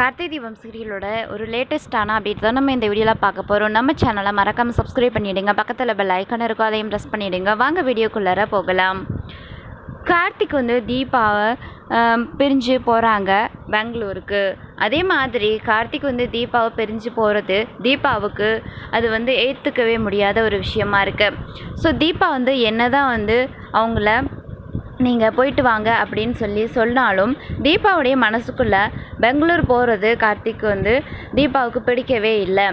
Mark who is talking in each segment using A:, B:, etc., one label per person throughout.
A: கார்த்திகை தீபம் சீரியலோட ஒரு லேட்டஸ்ட்டான அப்டேட் தான் நம்ம இந்த வீடியோவில் பார்க்க போகிறோம் நம்ம சேனலை மறக்காமல் சப்ஸ்கிரைப் பண்ணிவிடுங்க பக்கத்தில் பெல் ஐக்கன் இருக்கும் அதையும் ப்ரெஸ் பண்ணிவிடுங்க வாங்க வீடியோக்குள்ளார போகலாம். கார்த்திக் வந்து தீபாவை பிரிஞ்சு போகிறாங்க பெங்களூருக்கு. அதே மாதிரி கார்த்திக் வந்து தீபாவை பிரிஞ்சு போகிறது தீபாவுக்கு அது வந்து ஏற்றுக்கவே முடியாத ஒரு விஷயமா இருக்குது ஸோ தீபா வந்து என்ன தான் வந்து அவங்கள நீங்கள் போயிட்டு வாங்க அப்படின்னு சொல்லி சொன்னாலும் தீபாவுடைய மனசுக்குள்ளே பெங்களூர் போகிறது கார்த்திக் வந்து தீபாவுக்கு பிடிக்கவே இல்லை.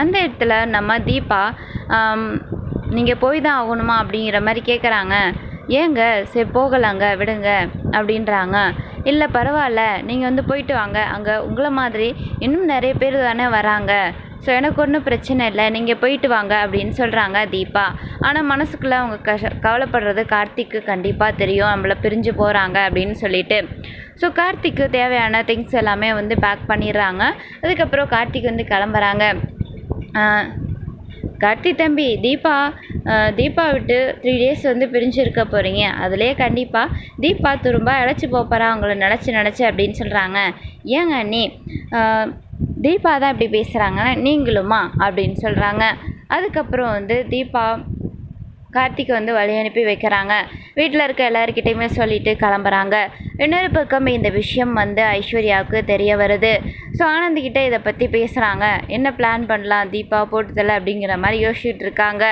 A: அந்த இடத்துல நம்ம தீபா நீங்கள் போய் தான் ஆகணுமா? அப்படிங்கிற மாதிரி கேட்குறாங்க ஏங்க சரி போகலாங்க விடுங்க அப்படின்றாங்க. இல்லை பரவாயில்ல நீங்கள் வந்து போயிட்டு வாங்க. அங்கே உங்களை மாதிரி இன்னும் நிறைய பேர் தானே வராங்க. ஸோ எனக்கு ஒன்றும் பிரச்சனை இல்லை. நீங்கள் போயிட்டு வாங்க அப்படின்னு சொல்கிறாங்க தீபா. ஆனால் மனசுக்குள்ளே அவங்க கஷ கவலைப்படுறது கார்த்திக்கு கண்டிப்பாக தெரியும். நம்மளை பிரிஞ்சு போகிறாங்க அப்படின்னு சொல்லிட்டு. ஸோ கார்த்திக்கு தேவையான திங்ஸ் எல்லாமே வந்து பேக் பண்ணிடுறாங்க. அதுக்கப்புறம் கார்த்திக் வந்து கிளம்புறாங்க. கார்த்தி தம்பி தீபா தீபா விட்டு த்ரீ டேஸ் வந்து பிரிஞ்சு இருக்க போகிறீங்க அதுலேயே கண்டிப்பாக தீபா திரும்ப அழைச்சி போகிறா அவங்கள நினச்சி நினச்சி அப்படின்னு சொல்கிறாங்க ஏங்க அண்ணி? தீபா தான் இப்படி பேசுகிறாங்க நீங்களுமா அப்படின்னு சொல்கிறாங்க அதுக்கப்புறம் வந்து தீபா கார்த்திக் வந்து வழி அனுப்பி வைக்கிறாங்க. வீட்டில் இருக்க எல்லாருக்கிட்டையுமே சொல்லிட்டு கிளம்புறாங்க. இன்னொரு பக்கம் இந்த விஷயம் வந்து ஐஸ்வர்யாவுக்கு தெரிய வருது. ஸோ ஆனந்திக்கிட்ட இதை பற்றி பேசுகிறாங்க என்ன பிளான் பண்ணலாம் தீபா போட்டுதல அப்படிங்கிற மாதிரி யோசிச்சுட்டு இருக்காங்க.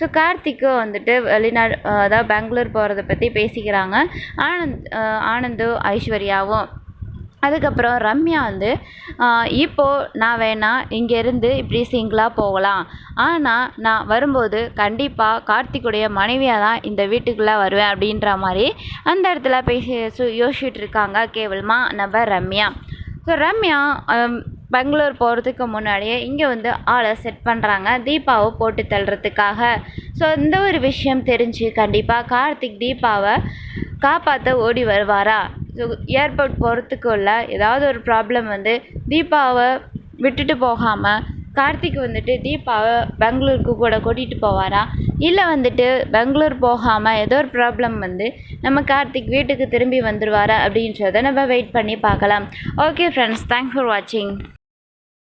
A: ஸோ கார்த்திக்கும் வந்துட்டு வெளிநாடு அதாவது பெங்களூர் போகிறத பற்றி பேசிக்கிறாங்க. ஆனந்த் ஆனந்தும் ஐஸ்வர்யாவும். அதுக்கப்புறம் ரம்யா வந்து இப்போது இப்போ நான் வேணா இங்கேருந்து இப்படி சிங்கிளாக போகலாம். ஆனால் நான் வரும்போது கண்டிப்பாக கார்த்திக்குடைய மனைவியாக தான் இந்த வீட்டுக்குள்ளே வருவேன் அப்படின்ற மாதிரி அந்த இடத்துல பேசி யோசிச்சுட்டு இருக்காங்க கேவலமாக நம்ம ரம்யா. ஸோ ரம்யா பெங்களூர் போகிறதுக்கு முன்னாடியே இங்கே வந்து ஆளை செட் பண்ணுறாங்க தீபாவை போட்டு தள்ளுறதுக்காக. ஸோ இந்த ஒரு விஷயம் தெரிஞ்சு கண்டிப்பாக கார்த்திக் தீபாவை காப்பாற்ற ஓடி வருவாரா? ஸோ ஏர்போர்ட் போகிறதுக்குள்ள ஏதாவது ஒரு ப்ராப்ளம் வந்து தீபாவை விட்டுட்டு போகாமல் கார்த்திக் வந்துட்டு தீபாவை பெங்களூருக்கு கூட கூட்டிகிட்டு போவாரா? இல்லை வந்துட்டு பெங்களூர் போகாமல் ஏதோ ஒரு ப்ராப்ளம் வந்து நம்ம கார்த்திக் வீட்டுக்கு திரும்பி வந்துடுவாரா அப்படின்றத நம்ம வெயிட் பண்ணி பார்க்கலாம். ஓகே ஃப்ரெண்ட்ஸ் தேங்க்ஸ் ஃபார் வாட்சிங்